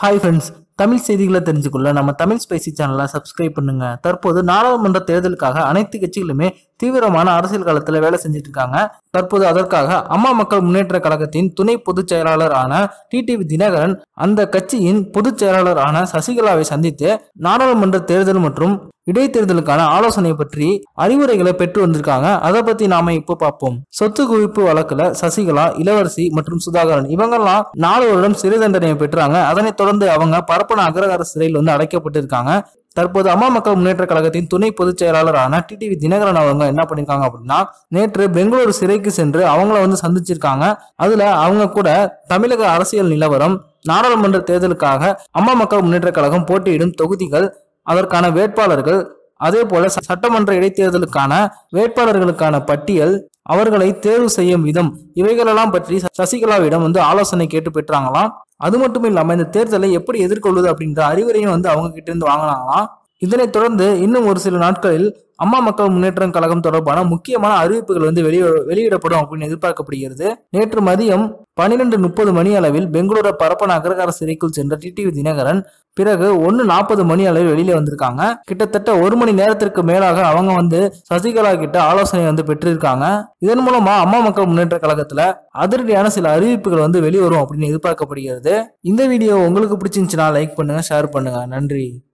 Hi friends Tamil செய்திகளை தெரிஞ்சுக்கொள்ள நம்ம Tamil spicy சேனலை சப்ஸ்கிரைப் பண்ணுங்க. தற்போது நாடாளுமன்ற தேர்தலுக்காக அனைத்து கட்சிகளுமே தீவிரமான அரசியல் களத்துல வேலை செஞ்சுட்டு இருக்காங்க தற்போது அதற்காக அம்மா மக்கள் முன்னேற்ற கழகத்தின் துணை பொதுச் செயலாளரான டிடிவி தினகரன் அந்த கட்சியின் பொதுச் செயலாளரான சசிகலாவை சந்தித்து நாடாளுமன்ற தேர்தல் மற்றும் இடைத்தேர்தலுக்கான ஆலோசனை பற்றி அறிவுரைகளை பெற்று வந்திருக்காங்க. அதை பத்தி நாம இப்போ பார்ப்போம். சொத்து குவிப்பு வழக்குல சசிகலா இளவரசி மற்றும் சுதாகரன் இவங்கெல்லாம் நாலு வருடம் சிறை தண்டனையை பெற்றாங்க. அதனைத் தொடர்ந்து அவங்க பரப்பன அகரகார சிறையில் வந்து அடைக்கப்பட்டிருக்காங்க. தற்போது அம்மா மக்கள் முன்னேற்ற கழகத்தின் துணை பொதுச் செயலாளரான டிடிவி தினகரன் அவங்க என்ன பண்ணிருக்காங்க அப்படின்னா நேற்று பெங்களூரு சிறைக்கு சென்று அவங்கள வந்து சந்திச்சிருக்காங்க. அதுல அவங்க கூட தமிழக அரசியல் நிலவரம் நாடாளுமன்ற தேர்தலுக்காக அம்மா மக்கள் முன்னேற்ற கழகம் போட்டியிடும் தொகுதிகள் அதற்கான வேட்பாளர்கள் அதே போல ச- சட்டமன்ற இடைத்தேர்தலுக்கான வேட்பாளர்களுக்கான பட்டியல் அவர்களை தேர்வு செய்யும் விதம் இவைகளெல்லாம் பற்றி சசிகலாவிடம் வந்து ஆலோசனை கேட்டு பெற்றாங்களாம். அது மட்டும் இல்லாமல் இந்த தேர்தலை எப்படி எதிர்கொள்வது அப்படின்ற அறிவுரையும் வந்து அவங்க கிட்ட இருந்து வாங்கினாங்களாம். இதனைத் தொடர்ந்து இன்னும் ஒரு சில நாட்களில் அம்மா மக்கள் முன்னேற்றம் கழகம் தொடர்பான முக்கியமான அறிவிப்புகள் வந்து வெளியிட வெளியிடப்படும் அப்படின்னு எதிர்பார்க்கப்படுகிறது. நேற்று மதியம் பன்னிரெண்டு முப்பது மணி அளவில் பெங்களூரு பரப்பன அக்ரகார சிறைக்குள் சென்ற டிடிவி தினகரன் பிறகு ஒன்னு நாற்பது மணி அளவில் வெளியில வந்திருக்காங்க. கிட்டத்தட்ட ஒரு மணி நேரத்திற்கு மேலாக அவங்க வந்து சசிகலா கிட்ட ஆலோசனை வந்து பெற்றிருக்காங்க. இதன் மூலமா அம்மா மக்கள் முன்னேற்ற கழகத்துல அதிரடியான சில அறிவிப்புகள் வந்து வெளிவரும் அப்படின்னு எதிர்பார்க்கப்படுகிறது. இந்த வீடியோ உங்களுக்கு பிடிச்சிருந்துச்சுன்னா லைக் பண்ணுங்க ஷேர் பண்ணுங்க. நன்றி.